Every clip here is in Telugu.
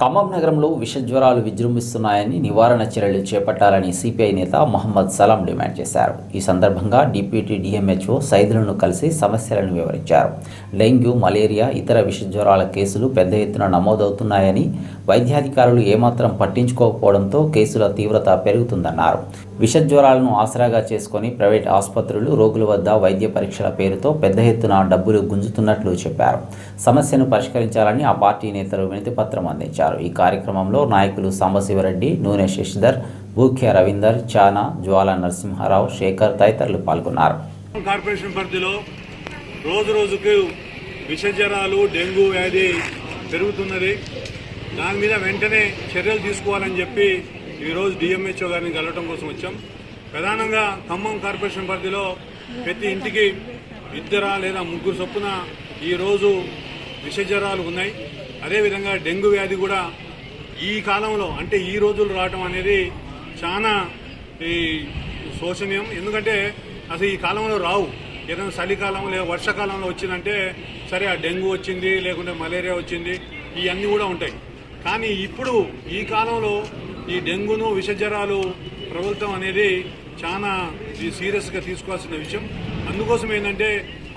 ఖమ్మం నగరంలో విష జ్వరాలు విజృంభిస్తున్నాయని నివారణ చర్యలు చేపట్టాలని సిపిఐ నేత మహమ్మద్ సలాం డిమాండ్ చేశారు. ఈ సందర్భంగా డిప్యూటీ డిఎంహెచ్ఓ సైదులను కలిసి సమస్యలను వివరించారు. డెంగ్యూ మలేరియా ఇతర విష జ్వరాల కేసులు పెద్ద ఎత్తున నమోదవుతున్నాయని వైద్యాధికారులు ఏమాత్రం పట్టించుకోకపోవడంతో కేసుల తీవ్రత పెరుగుతుందన్నారు. విష జ్వరాలను ఆసరాగా చేసుకొని ప్రైవేట్ ఆసుపత్రులు రోగుల వద్ద వైద్య పరీక్షల పేరుతో పెద్ద ఎత్తున డబ్బులు గుంజుతున్నట్లు చెప్పారు. సమస్యను పరిష్కరించాలని ఆ పార్టీ నేతలు వినతిపత్రం అందించారు. ఈ కార్యక్రమంలో నాయకులు సాంబశివరెడ్డి నూనె శశిధర్ భూఖ్య రవీందర్ చానా జ్వాల నరసింహారావు శేఖర్ తదితరులు పాల్గొన్నారు. కార్పొరేషన్ పరిధిలో రోజు రోజుకు విషజ్వరాలు డెంగ్యూ వ్యాధి పెరుగుతున్నది. దాని మీద వెంటనే చర్యలు తీసుకోవాలని చెప్పి ఈరోజు డిఎంహెచ్ఓ గారిని కలవటం కోసం వచ్చాం. ప్రధానంగా ఖమ్మం కార్పొరేషన్ పరిధిలో ప్రతి ఇంటికి ఇద్దరా లేదా ముగ్గురు చొప్పున ఈరోజు విష జ్వరాలు ఉన్నాయి. అదేవిధంగా డెంగ్యూ వ్యాధి కూడా ఈ కాలంలో అంటే ఈ రోజులు రావటం అనేది చాలా ఈ శోచనీయం ఎందుకంటే అసలు ఈ కాలంలో రావు. ఏదైనా చలికాలం లేదా వర్షాకాలంలో వచ్చిందంటే సరే ఆ డెంగ్యూ వచ్చింది లేకుంటే మలేరియా వచ్చింది ఇవన్నీ కూడా ఉంటాయి. కానీ ఇప్పుడు ఈ కాలంలో ఈ డెంగును విషజ్వరాలు ప్రభుత్వం అనేది చాలా సీరియస్గా తీసుకోవాల్సిన విషయం. అందుకోసం ఏంటంటే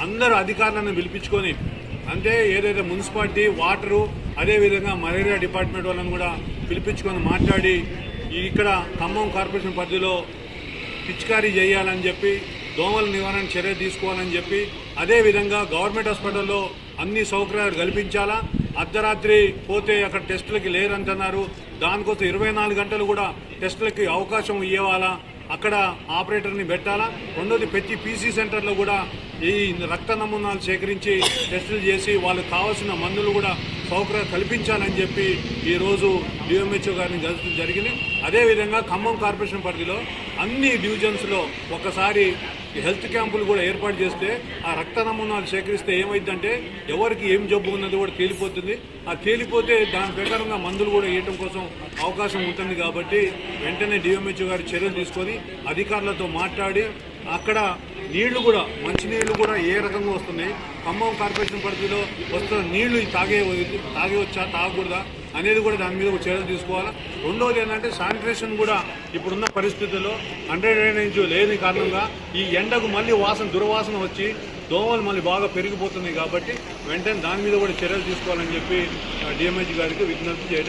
అందరూ అధికారులను పిలిపించుకొని అంటే ఏదైతే మున్సిపాలిటీ వాటరు అదేవిధంగా మలేరియా డిపార్ట్మెంట్ వాళ్ళని కూడా పిలిపించుకొని మాట్లాడి ఇక్కడ ఖమ్మం కార్పొరేషన్ పరిధిలో పిచికారీ చేయాలని చెప్పి దోమల నివారణ చర్య తీసుకోవాలని చెప్పి అదేవిధంగా గవర్నమెంట్ హాస్పిటల్లో అన్ని సౌకర్యాలు కల్పించాలా? అర్ధరాత్రి పోతే అక్కడ టెస్టులకి లేరంటున్నారు దానికోసం ఇరవై నాలుగు గంటలు కూడా టెస్టులకి అవకాశం ఇవ్వాలా అక్కడ ఆపరేటర్ని పెట్టాలా? రెండోది ప్రతి పీసీ సెంటర్లో కూడా ఈ రక్త నమూనాలు సేకరించి టెస్టులు చేసి వాళ్ళకి కావాల్సిన మందులు కూడా సౌకర్యం కల్పించాలని చెప్పి ఈరోజు డిఎంహెచ్ఓ గారిని కలిసి జరిగింది. అదేవిధంగా ఖమ్మం కార్పొరేషన్ పరిధిలో అన్ని డివిజన్స్లో ఒకసారి హెల్త్ క్యాంపులు కూడా ఏర్పాటు చేస్తే ఆ రక్త నమూనాలు సేకరిస్తే ఏమైందంటే ఎవరికి ఏం జబ్బు ఉన్నది కూడా తేలిపోతుంది. ఆ తేలిపోతే దాని ప్రకారంగా మందులు కూడా వేయటం కోసం అవకాశం ఉంటుంది కాబట్టి వెంటనే డిఎంహెచ్ఓ గారు చర్యలు తీసుకొని అధికారులతో మాట్లాడి అక్కడ నీళ్ళు కూడా మంచినీళ్ళు కూడా ఏ రకంగా వస్తున్నాయి? ఖమ్మం కార్పొరేషన్ పరిధిలో వస్తున్న నీళ్ళు తాగే తాగే వచ్చా తాగకూడదా అనేది కూడా దాని మీద ఒక చర్యలు తీసుకోవాలా? రెండోది ఏంటంటే శానిటేషన్ కూడా ఇప్పుడున్న పరిస్థితుల్లో అండర్ డ్రైనేజ్ లేని కారణంగా ఈ ఎండకు మళ్ళీ వాసన దుర్వాసన వచ్చి దోమలు మళ్ళీ బాగా పెరిగిపోతున్నాయి కాబట్టి వెంటనే దాని మీద కూడా చర్యలు తీసుకోవాలని చెప్పి డిఎంహెచ్ గారికి విజ్ఞప్తి చేయడం